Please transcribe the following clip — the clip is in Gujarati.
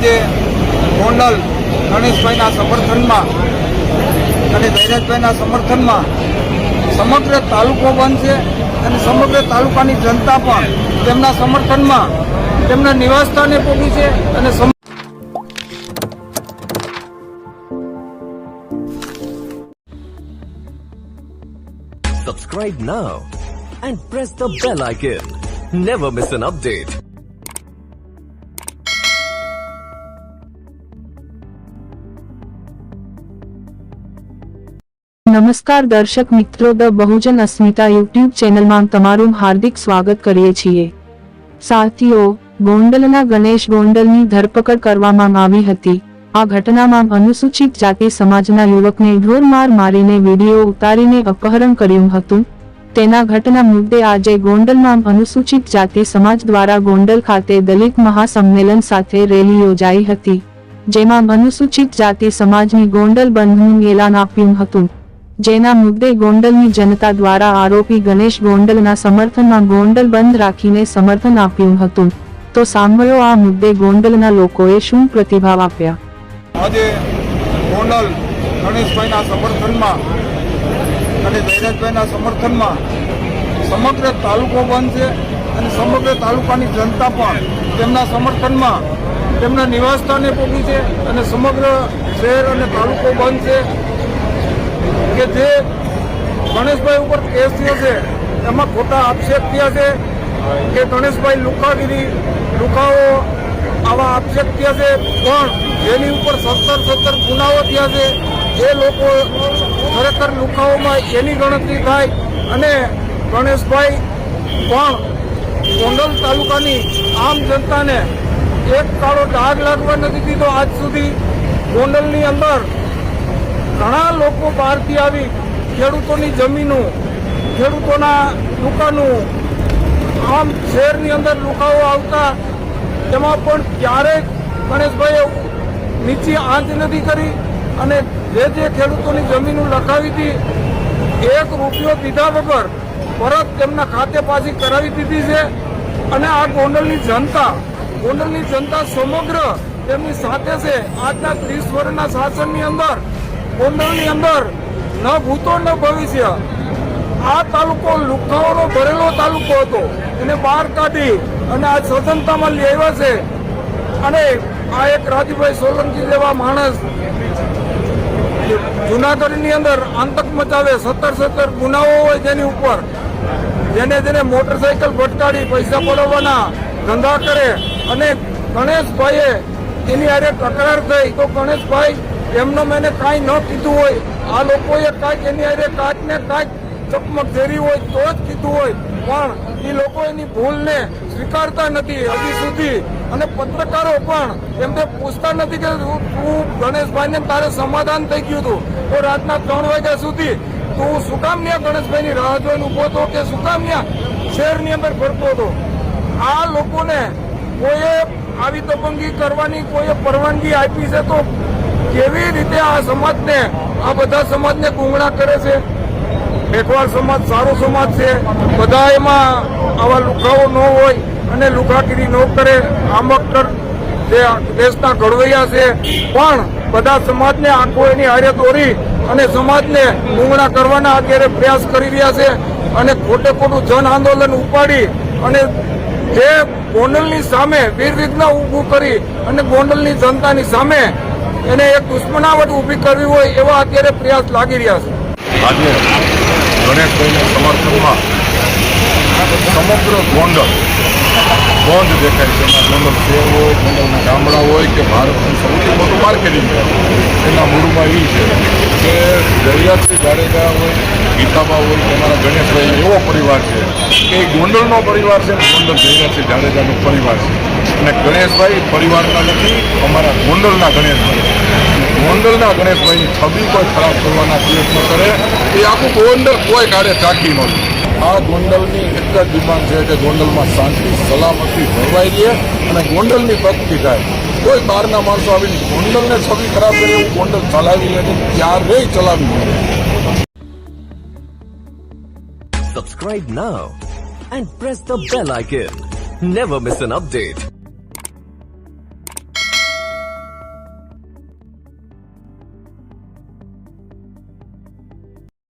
આજે ગોંડલ ગણેશભાઈના સમર્થનમાં અને ધૈર્યભાઈના સમર્થનમાં સમગ્ર તાલુકો બંધ છે અને સમગ્ર તાલુકાની જનતા પણ તેમના સમર્થનમાં તેમના નિવાસસ્થાને પહોંચી છે અને Subscribe now and press the bell icon. Never miss an update. નમસ્કાર દર્શક મિત્રો, ધ બહુજન અસ્મિતા યુટ્યુબ ચેનલમાં તમારું હાર્દિક સ્વાગત કરીએ છીએ. સાથીઓ, ગોંડલના ગણેશ ગોંડલની ધરપકડ કરવામાં આવી હતી. આ ઘટનામાં અનુસૂચિત જાતિ સમાજના યુવકને ઢોરમાર મારીને વીડિયો ઉતારીને અપહરણ કર્યું હતું. તેના ઘટના મુદ્દે આજે ગોંડલમાં અનુસૂચિત જાતિ સમાજ દ્વારા ગોંડલ ખાતે દલિત મહાસંમેલન સાથે રેલી યોજાઈ હતી, જેમાં અનુસૂચિત જાતિ સમાજની ગોંડલ બંધનું એલાન આપ્યું હતું. જેના મુદ્દે ગોંડલની જનતા દ્વારા આરોપી ગણેશ ગોંડલના સમર્થનમાં ગોંડલ બંધ રાખીને સમર્થન આપ્યું હતું. તો સાંભળો આ મુદ્દે ગોંડલના લોકોએ શું પ્રતિભાવ આપ્યા? આજે ગોંડલ ગણેશભાઈના સમર્થનમાં અને ધૈર્યભાઈના સમર્થનમાં સમગ્ર તાલુકો બંધ છે અને સમગ્ર તાલુકાની જનતા પણ તેમના સમર્થનમાં તેમના નિવાસસ્થાને પહોંચી છે અને સમગ્ર શહેર અને તાલુકો બંધ છે. કે જે ગણેશભાઈ ઉપર કેસ થયો છે, એમાં ખોટા આક્ષેપ થયા છે કે ગણેશભાઈ લુકાગીરી લુકાઓ આવા આક્ષેપ થયા છે, પણ જેની ઉપર સત્તર સત્તર ગુનાઓ થયા છે, એ લોકો ખરેખર લુકાઓમાં એની ગણતરી થાય અને ગણેશભાઈ પણ ગોંડલ તાલુકાની આમ જનતાને એક કાળો ડાઘ લાગવા નથી દીધો. આજ સુધી ગોંડલની અંદર ઘણા લોકો બહારથી આવી ખેડૂતોની જમીનો, ખેડૂતોના દુકાનો, આમ શહેરની અંદર લુકાઓ આવતા, તેમાં પણ ક્યારેય ગણેશભાઈએ નીચી આંચ નથી કરી અને જે જે ખેડૂતોની જમીનો લખાવી હતી, એક રૂપિયો દીધા વગર પરત તેમના ખાતે પાછી કરાવી દીધી છે. અને આ ગોંડલની જનતા ગોંડલની જનતા સમગ્ર તેમની સાથે છે. આજના ત્રીસ વર્ષના શાસનની અંદર ગોંડલની અંદર ન ભૂતો ન ભવિષ્ય. આ તાલુકો લુખાઓનો ભરેલો તાલુકો હતો. એને બહાર કાઢી અને આ સ્વતંત્રતામાં આવ્યા છે. અને આ એક રાજુભાઈ સોલંકી જેવા માણસ જુનાગઢની અંદર આતંક મચાવે, સત્તર સત્તર ગુનાઓ હોય જેની ઉપર. જેને જેને મોટરસાયકલ ભટકાડી, પૈસા પડાવવાના ધંધા કરે. અને ગણેશભાઈએ એની આરે તકરાર થઈ. તો ગણેશભાઈ એમનો મેને કાંઈ ન કીધું હોય. આ લોકોએ કાંઈક એની હારે કાંઈક ને કાંઈક ચકમક ધેરી હોય તો જ કીધું હોય. પણ એ લોકો એની ભૂલને સ્વીકારતા નથી હજી સુધી. અને પત્રકારો પણ એમને પૂછતા નથી કે તું ગણેશભાઈને તારે સમાધાન થઈ ગયું હતું. તો રાતના ત્રણ વાગ્યા સુધી તું શું કામ ન્યા ગણેશભાઈની રાહ જોઈને ઊભો હતો કે શું કામ ન્યા શહેરની અંદર ફરતો હતો? આ લોકોને કોઈએ આવી દબંગી કરવાની, કોઈએ પરવાનગી આપી છે તો કેવી રીતે આ સમાજને, આ બધા સમાજને ગુંગળા કરે છે? મેઘવાળ સમાજ, સારો સમાજ છે. બધા એમાં આવા લુખાઓ ન હોય અને લુખાગીરી ન કરે. આંબકટર જે દેશના ઘડવૈયા છે, પણ બધા સમાજને આંખો એની હારે દોરી અને સમાજને ગુંગળા કરવાના અત્યારે પ્રયાસ કરી રહ્યા છે અને ખોટે ખોટું જન આંદોલન ઉપાડી અને જે ગોંડલની સામે વીર વિઘ્ન ઊભું કરી અને ગોંડલની જનતાની સામે એને એક દુશ્મનાવટ ઊભી કરવી હોય એવા અત્યારે પ્રયાસ લાગી રહ્યા છે. આજે ગણેશભાઈના સમર્થનમાં સમગ્ર ગોંડલ બંધ દેખાય છે. ગોંડલ શહેર હોય, ગોંડલના ગામડા હોય કે ભારતનું સૌથી મોટું માર્કેટિંગ એના મૂળમાં એ છે કે દરિયાથી જાડેજા હોય, ગીતાબા હોય કે અમારા ગણેશભાઈ એવો પરિવાર છે કે એ ગોંડલનો પરિવાર છે ગોંડલ દરિયાથી જાડેજાનો પરિવાર છે. અને ગણેશભાઈ પરિવારના નથી, અમારા ગોંડલના ગણેશભાઈ ગોંડલના ગણેશભાઈની છબી કોઈ ખરાબ કરવાના પ્રયત્ન કરે, એ આખું ગોંડલ કોઈ કાળે ચાકી નથી આ ગોંડલની એક જ ડિમાન્ડ છે કે ગોંડલમાં શાંતિ, સલામતી જળવાઈ રહે અને ગોંડલની પ્રગતિ થાય કોઈ બહારના માણસો આવીને ગોંડલને છબી ખરાબ કરે, એવું ગોંડલ ચલાવી લે ક્યારેય ચલાવી લે Subscribe now and press the bell icon. Never miss an update.